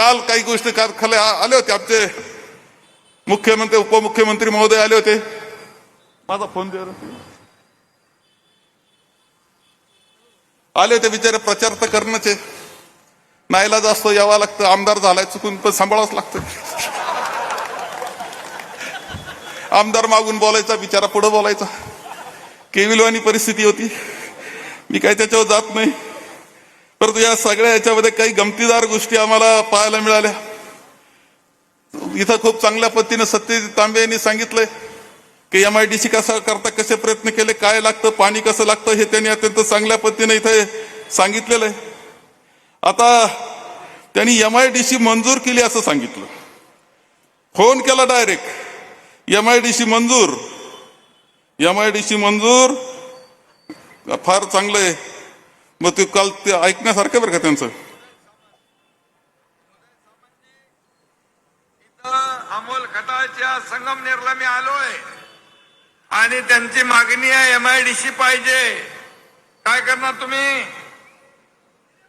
काल काही गोष्टी कारखाने आले होते. आमचे मुख्यमंत्री उपमुख्यमंत्री महोदय आले होते. माझा फोन दे आले होते बिचारे प्रचार तर करणंचे नाहीला जास्त यावं लागतं. आमदार झालाय चुकून पण सांभाळावंच लागतं. आमदार मागून बोलायचा बिचारा पुढे बोलायचा. केविलवानी परिस्थिती होती. मी काय त्याच्यावर जात नाही. परंतु या सगळ्या याच्यामध्ये काही गमतीदार गोष्टी आम्हाला पाहायला मिळाल्या. इथं खूप चांगल्या पद्धतीने सत्यजित तांबे यांनी सांगितलंय की एम आय डी सी कसा करता कसे प्रयत्न केले काय लागतं पाणी कसं लागतं हे त्यांनी अत्यंत चांगल्या पद्धतीने इथे सांगितलेलं आहे. आता त्यांनी एम आय डी सी मंजूर केली असं सांगितलं. फोन केला direct. M I D C मंजूर. एम आय डी सी मंजूर फार चांगलं आहे. मग ते काल ते ऐकण्यासारखं बरं का त्यांचं? अमोल खताळच्या संगमनेरला मी आलोय. आणि त्यांची मागणी आहे एम आय डी सी पाहिजे. काय करणार तुम्ही?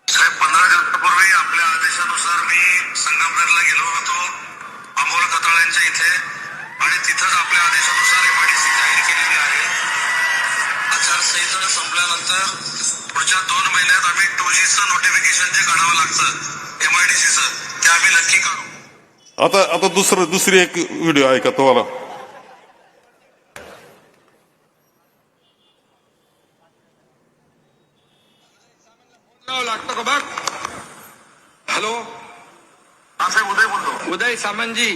साहेब पंधरा दिवसापूर्वी आपल्या आदेशानुसार मी संगमनेरला गेलो होतो अमोल खताळ्यांच्या इथे. आणि तिथंच आपल्या आदेशानुसार एमआयडीसी जाहीर केलेली आहे. आचारसंहिता संपल्यानंतर पुढच्या दोन महिन्यात आम्ही टू जीचं नोटिफिकेशन जे काढावं लागतं एमआयडीसीचं ते आम्ही नक्की काढू. आता आता दुसरं दुसरी एक व्हिडिओ ऐका तुम्हाला. लागतं का बघ हॅलो? हा उदय बोलतो. उदय सामंतजी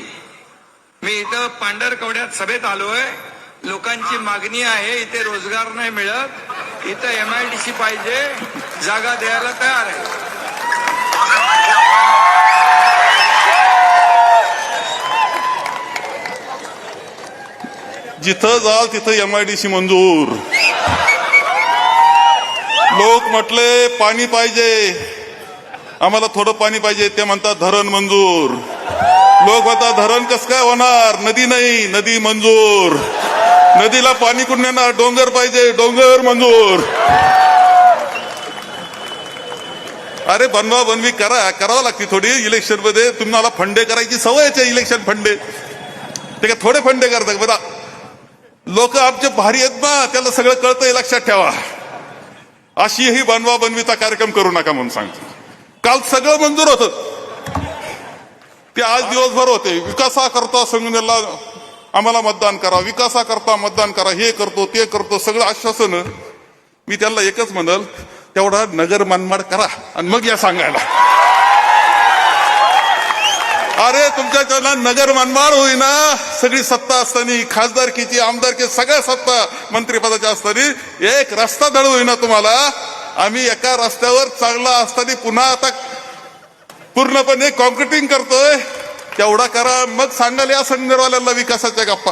मी इथं पांढरकवड्यात सभेत आलोय. लोकांची मागणी आहे इथे रोजगार नाही मिळत. इथं एम आय डी सी पाहिजे जागा द्यायला तयार आहे. जिथं जाल तिथं एम आय डी सी मंजूर. लोक म्हटले पाणी पाहिजे. आम्हाला थोडं पाणी पाहिजे ते म्हणतात धरण मंजूर. लोक म्हणतात धरण कस काय होणार? नदी नाही नदी मंजूर. नदीला पाणी कुठून येणार डोंगर पाहिजे डोंगर मंजूर. अरे बनवा बनवी करा करावं लागते थोडी इलेक्शनमध्ये. तुम्हाला फंडे करायची सवयच आहे इलेक्शन फंडे. ते का थोडे फंडे करतात बघा लोक आमचे भारी आहेत ना त्याला सगळं कळतंय लक्षात ठेवा. अशी ही बनवा बनवीचा कार्यक्रम करू नका म्हणून सांगतो. काल सगळं मंजूर होतं. ते आज दिवसभर होते. विकासा करता संघटनेला आम्हाला मतदान करा विकासाकरता मतदान करा हे करतो ते करतो सगळं आश्वासन मी त्यांना एकच म्हणल तेवढा नगर मनमाड करा आणि मग या सांगायला. अरे तुमच्या नगर मनमाड होईना. सगळी सत्ता असताना खासदारकीची आमदारकी सगळ्या सत्ता मंत्रिपदाच्या असताना एक रस्ता दळ होईना तुम्हाला. आम्ही एका रस्त्यावर चांगला असताना पुन्हा आता पूर्णपणे कॉन्क्रिटिंग करतोय. तेवढा करा मग सांगाल या संदर्भाला विकासाच्या गप्पा.